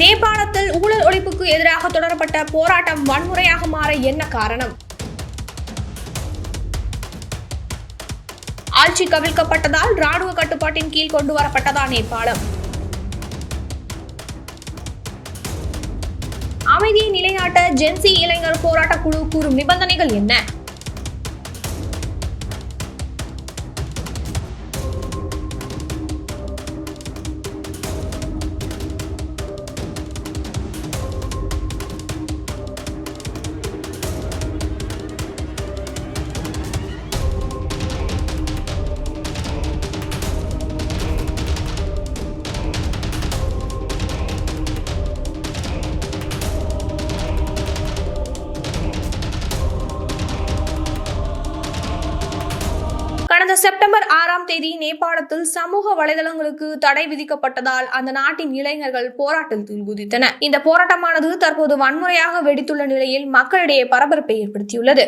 நேபாளத்தில் ஊழல் ஒழிப்புக்கு எதிராக தொடரப்பட்ட போராட்டம் வன்முறையாக மாற என்ன காரணம்? ஆட்சி கவிழ்க்கப்பட்டதால் ராணுவ கட்டுப்பாட்டின் கீழ் கொண்டு வரப்பட்டதா நேபாளம்? அமைதியை நிலைநாட்ட ஜென்சி இளைஞர் போராட்டக் குழு கூறும் நிபந்தனைகள் என்ன? கடந்த செப்டம்பர் ஆறாம் தேதி நேபாளத்தில் சமூக வலைதளங்களுக்கு தடை விதிக்கப்பட்டதால் அந்த நாட்டின் இளைஞர்கள் போராட்டத்தில் குதித்தன இந்த போராட்டமானது தற்போது வன்முறையாக வெடித்துள்ள நிலையில் மக்களிடையே பரபரப்பை ஏற்படுத்தியுள்ளது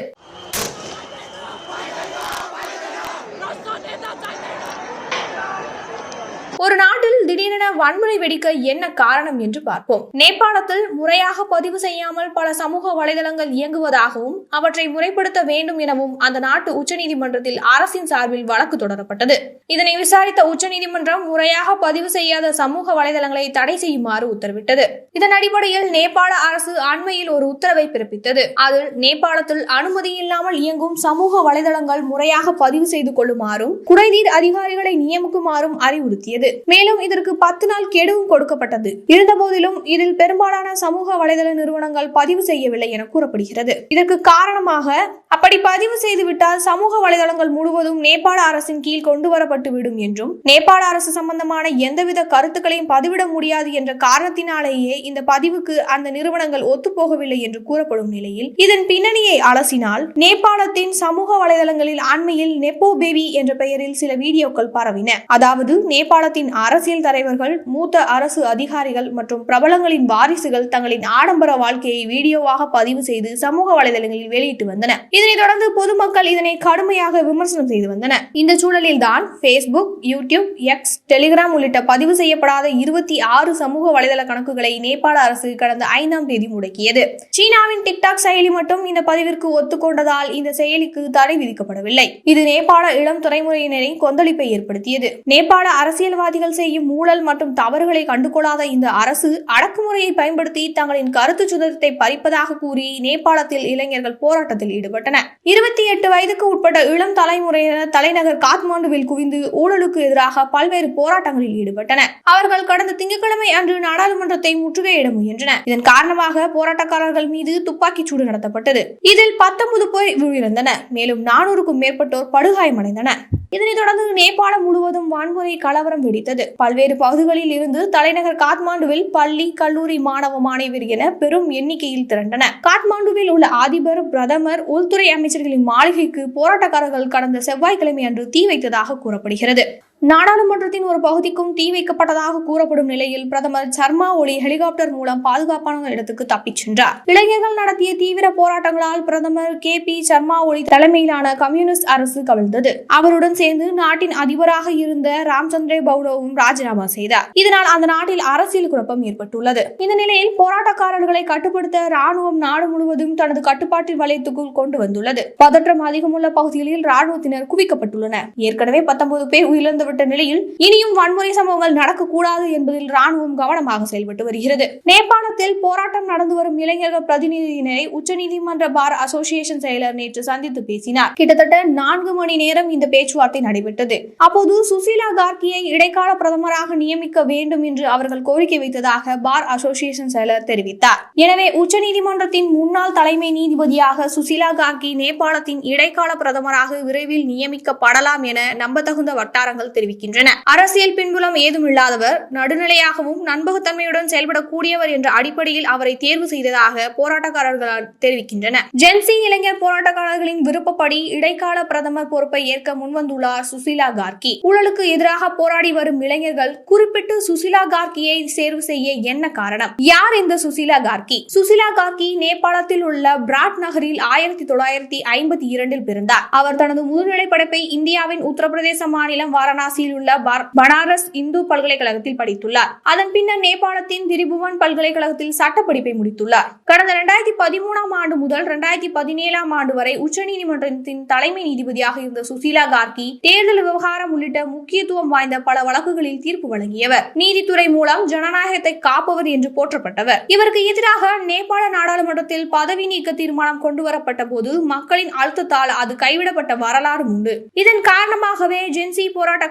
ஒரு நாட்டில் திடீரென வன்முறை வெடிக்க என்ன காரணம் என்று பார்ப்போம். நேபாளத்தில் முறையாக பதிவு செய்யாமல் பல சமூக வலைதளங்கள் இயங்குவதாகவும் அவற்றை முறைப்படுத்த வேண்டும் எனவும் அந்த நாட்டு உச்சநீதிமன்றத்தில் அரசின் சார்பில் வழக்கு தொடரப்பட்டது. இதனை விசாரித்த உச்சநீதிமன்றம் முறையாக பதிவு செய்யாத சமூக வலைதளங்களை தடை செய்யுமாறு உத்தரவிட்டது. இதன் அடிப்படையில் நேபாள அரசு அண்மையில் ஒரு உத்தரவை பிறப்பித்தது. அதில் நேபாளத்தில் அனுமதி இல்லாமல் இயங்கும் சமூக வலைதளங்கள் முறையாக பதிவு செய்து கொள்ளுமாறும் குறைநீர் அதிகாரிகளை நியமிக்குமாறும் அறிவுறுத்தியது. மேலும் இது இதற்கு பத்து நாள் கெடுவும் கொடுக்கப்பட்டது. இருந்தபோதிலும் இதில் பெரும்பாலான சமூக வலைதள நிறுவனங்கள் பதிவு செய்யவில்லை என கூறப்படுகிறது. இதற்கு காரணமாக அப்படி பதிவு செய்துவிட்டால் சமூக வலைதளங்கள் முழுவதும் நேபாள அரசின் கீழ் கொண்டு வரப்பட்டு விடும் என்றும் நேபாள அரசு சம்பந்தமான எந்தவித கருத்துக்களையும் பதிவிட முடியாது என்ற காரணத்தினாலேயே இந்த பதிவுக்கு அந்த நிறுவனங்கள் ஒத்துப்போகவில்லை என்று கூறப்படும் நிலையில் இதன் பின்னணியை அலசினால் நேபாளத்தின் சமூக வலைதளங்களில் அண்மையில் நெப்போ பேபி என்ற பெயரில் சில வீடியோக்கள் பரவின. அதாவது நேபாளத்தின் அரசியல் தலைவர்கள் மூத்த அரசு அதிகாரிகள் மற்றும் பிரபலங்களின் வாரிசுகள் தங்களின் ஆடம்பர வாழ்க்கையை வீடியோவாக பதிவு செய்து சமூக வலைதளங்களில் வெளியிட்டு வந்தனர் இதனைத் தொடர்ந்து பொதுமக்கள் இதனை கடுமையாக விமர்சனம் செய்து வந்தனர் இந்த சூழலில் தான் பேஸ்புக் யூடியூப் எக்ஸ் டெலிகிராம் உள்ளிட்ட பதிவு செய்யப்படாத இருபத்தி ஆறு சமூக வலைதள கணக்குகளை நேபாள அரசு கடந்த ஐந்தாம் தேதி முடக்கியது. சீனாவின் டிக்டாக் செயலி மட்டும் இந்த பதிவிற்கு ஒத்துக்கொண்டதால் இந்த செயலிக்கு தடை விதிக்கப்படவில்லை. இது நேபாள இளம் துறைமுறையினரின் கொந்தளிப்பை ஏற்படுத்தியது. நேபாள அரசியல்வாதிகள் செய்யும் ஊழல் மற்றும் தவறுகளை கண்டுகொள்ளாத இந்த அரசு அடக்குமுறையை பயன்படுத்தி தங்களின் கருத்து சுதந்திரத்தை பறிப்பதாக கூறி நேபாளத்தில் இளைஞர்கள் போராட்டத்தில் ஈடுபட்டனர். இருபத்தி எட்டு வயதுக்கு உட்பட்ட இளம் தலைமுறையினர் தலைநகர் காத்மாண்டுவில் குவிந்து ஊழலுக்கு எதிராக பல்வேறு போராட்டங்களில் ஈடுபட்டனர். அவர்கள் கடந்த திங்கட்கிழமை அன்று நாடாளுமன்றத்தை முற்றுகையிட முயன்றனர். இதன் காரணமாக போராட்டக்காரர்கள் மீது துப்பாக்கிச் சூடு நடத்தப்பட்டது. இதில் பத்தொன்பது பேர் உயிரிழந்தனர். மேலும் நானூறுக்கும் மேற்பட்டோர் படுகாயமடைந்தனர். இதனைத் தொடர்ந்து நேபாளம் முழுவதும் வன்முறை கலவரம் வெடித்தது. பல்வேறு பகுதிகளில் இருந்து தலைநகர் காத்மாண்டுவில் பள்ளி கல்லூரி மாணவ மாணவியர் என பெரும் எண்ணிக்கையில் திரண்டனர் காத்மாண்டுவில் உள்ள அதிபர் பிரதமர் உள்துறை அமைச்சர்களின் மாளிகைக்கு போராட்டக்காரர்கள் கடந்த செவ்வாய்க்கிழமை அன்று தீ வைத்ததாக கூறப்படுகிறது. நாடாளுமன்றத்தின் ஒரு பகுதிக்கும் தீ வைக்கப்பட்டதாக கூறப்படும் நிலையில் பிரதமர் சர்மா ஒளி ஹெலிகாப்டர் மூலம் பாதுகாப்பான இடத்துக்கு தப்பிச் சென்றார். இளைஞர்கள் நடத்திய தீவிர போராட்டங்களால் பிரதமர் கே. பி. சர்மா ஒளி தலைமையிலான கம்யூனிஸ்ட் அரசு கவிழ்ந்தது. அவருடன் சேர்ந்து நாட்டின் அதிபராக இருந்த ராம்சந்திர பவுடோவும் ராஜினாமா செய்தார். இதனால் அந்த நாட்டில் அரசியல் குழப்பம் ஏற்பட்டுள்ளது. இந்த நிலையில் போராட்டக்காரர்களை கட்டுப்படுத்த ராணுவம் நாடு முழுவதும் தனது கட்டுப்பாட்டு வலயத்துக்குள் கொண்டு வந்துள்ளது. பதற்றம் அதிகமுள்ள பகுதிகளில் ராணுவத்தினர் குவிக்கப்பட்டுள்ளனர். ஏற்கனவே பத்தொன்பது பேர் உயிரிழந்துவிட்ட நிலையில் இனியும் வன்முறை சம்பவங்கள் நடக்கக்கூடாது என்பதில் ராணுவம் கவனமாக செயல்பட்டு வருகிறது. நேபாளத்தில் போராட்டம் நடந்து வரும் இளைஞர்கள் பிரதிநிதியினரை உச்சநீதிமன்ற பார் அசோசியேஷன் செயலர் நேற்று சந்தித்து பேசினார். கிட்டத்தட்ட நான்கு மணி நேரம் இந்த பேச்சுவார்த்தை நடைபெற்றது. அப்போது சுசீலா கார்கியை இடைக்கால பிரதமராக நியமிக்க வேண்டும் என்று அவர்கள் கோரிக்கை வைத்ததாக பார் அசோசியேஷன் செயலர் தெரிவித்தார். எனவே உச்சநீதிமன்றத்தின் முன்னாள் தலைமை நீதிபதியாக சுசீலா கார்கி நேபாளத்தின் இடைக்கால பிரதமராக விரைவில் நியமிக்கப்படலாம் என நம்பத்தகுந்த வட்டாரங்கள் தெரிவிக்கின்றன. அரசியல் பின்புலம் ஏதும் இல்லாதவர் நடுநிலையாகவும் நண்பகத்தன்மையுடன் செயல்படக்கூடியவர் என்ற அடிப்படையில் அவரை தேர்வு செய்ததாக போராட்டக்காரர்கள் தெரிவிக்கின்றனர் ஜென்சி இளைஞர் போராட்டக்காரர்களின் விருப்பப்படி இடைக்கால பிரதமர் பொறுப்பை ஏற்க முன்வந்துள்ளார் சுசிலா கார்கி. ஊழலுக்கு எதிராக போராடி வரும் இளைஞர்கள் குறிப்பிட்டு சுசிலா கார்கியை தேர்வு செய்ய என்ன காரணம்? யார் இந்த சுசிலா கார்கி? சுசிலா கார்கி நேபாளத்தில் உள்ள பிராட் நகரில் ஆயிரத்தி தொள்ளாயிரத்தி ஐம்பத்தி இரண்டில் பிறந்தார். அவர் தனது முதுநிலை படைப்பை இந்தியாவின் உத்தரப்பிரதேச மாநிலம் வாரணாசி வாரணாசியில் உள்ள பனாரஸ் இந்து பல்கலைக்கழகத்தில் படித்துள்ளார். அதன் பின்னர் நேபாளத்தின் திரிபுவன் பல்கலைக்கழகத்தில் சட்டப்படிப்பை முடித்துள்ளார். கடந்த இரண்டாயிரத்தி பதிமூணாம் ஆண்டு முதல் இரண்டாயிரத்தி பதினேழாம் ஆண்டு வரை உச்சநீதிமன்றத்தின் தலைமை நீதிபதியாக இருந்த சுசீலா கார்கி தேர்தல் விவகாரம் உள்ளிட்ட முக்கியத்துவம் வாய்ந்த பல வழக்குகளில் தீர்ப்பு வழங்கியவர். நீதித்துறை மூலம் ஜனநாயகத்தை காப்பவர் என்று போற்றப்பட்டவர். இவருக்கு எதிராக நேபாள நாடாளுமன்றத்தில் பதவி நீக்க தீர்மானம் கொண்டுவரப்பட்ட போது மக்களின் அழுத்தத்தால் அது கைவிடப்பட்ட வரலாறு உண்டு. இதன் காரணமாகவே ஜென்சி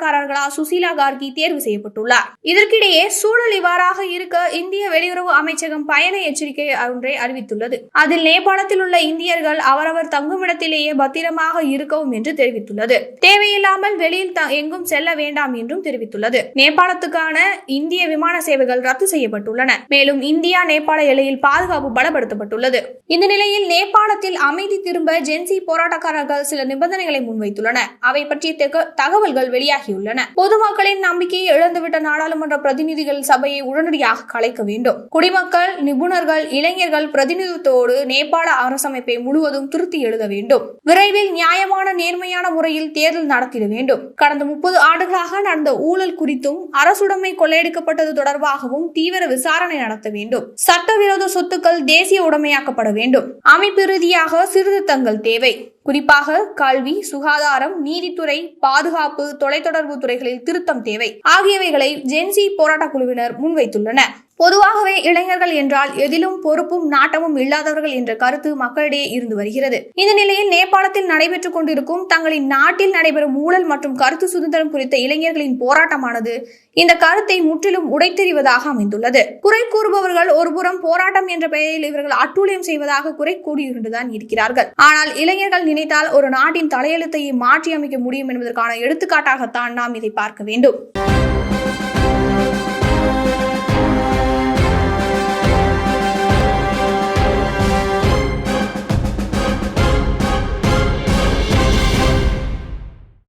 போராட்டக்காரர்களால் சுசீலா கார்கி தேர்வு செய்யப்பட்டுள்ளார். இதற்கிடையே சூழல் இவ்வாறாக இருக்க இந்திய வெளியுறவு அமைச்சகம் பயண எச்சரிக்கை ஒன்றை அறிவித்துள்ளது. அதில் நேபாளத்தில் உள்ள இந்தியர்கள் அவரவர் தங்குமிடத்திலேயே பத்திரமாக இருக்கவும் என்று தெரிவித்துள்ளது. தேவையில்லாமல் வெளியில் எங்கும் செல்ல வேண்டாம் என்றும் தெரிவித்துள்ளது. நேபாளத்துக்கான இந்திய விமான சேவைகள் ரத்து செய்யப்பட்டுள்ளன. மேலும் இந்தியா நேபாள எல்லையில் பாதுகாப்பு பலப்படுத்தப்பட்டுள்ளது. இந்த நிலையில் நேபாளத்தில் அமைதி திரும்ப ஜென்சி போராட்டக்காரர்கள் சில நிபந்தனைகளை முன்வைத்துள்ளன அவை பற்றிய தகவல்கள் வெளியாகியுள்ளன பொதுமக்களின் நம்பிக்கையை இழந்துவிட்ட நாடாளுமன்ற பிரதிநிதிகள் சபையை உடனடியாக கலைக்க வேண்டும். குடிமக்கள் நிபுணர்கள் இளைஞர்கள் பிரதிநிதித்தோடு நேபாள அரசமைப்பை முழுவதும் திருத்தி எழுத வேண்டும். விரைவில் நியாயமான நேர்மையான முறையில் தேர்தல் நடத்திட வேண்டும். கடந்த முப்பது ஆண்டுகளாக நடந்த ஊழல் குறித்தும் அரசுடைமை கொள்ளையடிக்கப்பட்டது தொடர்பாகவும் தீவிர விசாரணை நடத்த வேண்டும். சட்டவிரோத சொத்துக்கள் தேசிய உடைமையாக்கப்பட வேண்டும். அமைப்பு ரீதியாக சீர்திருத்தங்கள் தேவை. குறிப்பாக கல்வி சுகாதாரம் நீதித்துறை பாதுகாப்பு தொலைத்தொடர்பு துறைகளில் திருத்தம் தேவை. ஆகியவைகளை ஜென்சி போராட்டக் குழுவினர் முன்வைத்துள்ளனர். பொதுவாகவே இளைஞர்கள் என்றால் எதிலும் பொறுப்பும் நாட்டமும் இல்லாதவர்கள் என்ற கருத்து மக்களிடையே இருந்து வருகிறது. இந்த நிலையில் நேபாளத்தில் நடைபெற்றுக் கொண்டிருக்கும் தங்களின் நாட்டில் நடைபெறும் ஊழல் மற்றும் கருத்து சுதந்திரம் குறித்த இளைஞர்களின் போராட்டமானது இந்த கருத்தை முற்றிலும் உடைத்தெறிவதாக அமைந்துள்ளது. குறை கூறுபவர்கள் ஒருபுறம் போராட்டம் என்ற பெயரில் இவர்கள் அட்டூழியம் செய்வதாக குறை கூறியிருந்துதான் இருக்கிறார்கள். ஆனால் இளைஞர்கள் நினைத்தால் ஒரு நாட்டின் தலையெழுத்தையை மாற்றி அமைக்க முடியும் என்பதற்கான எடுத்துக்காட்டாகத்தான் நாம் இதை பார்க்க வேண்டும்.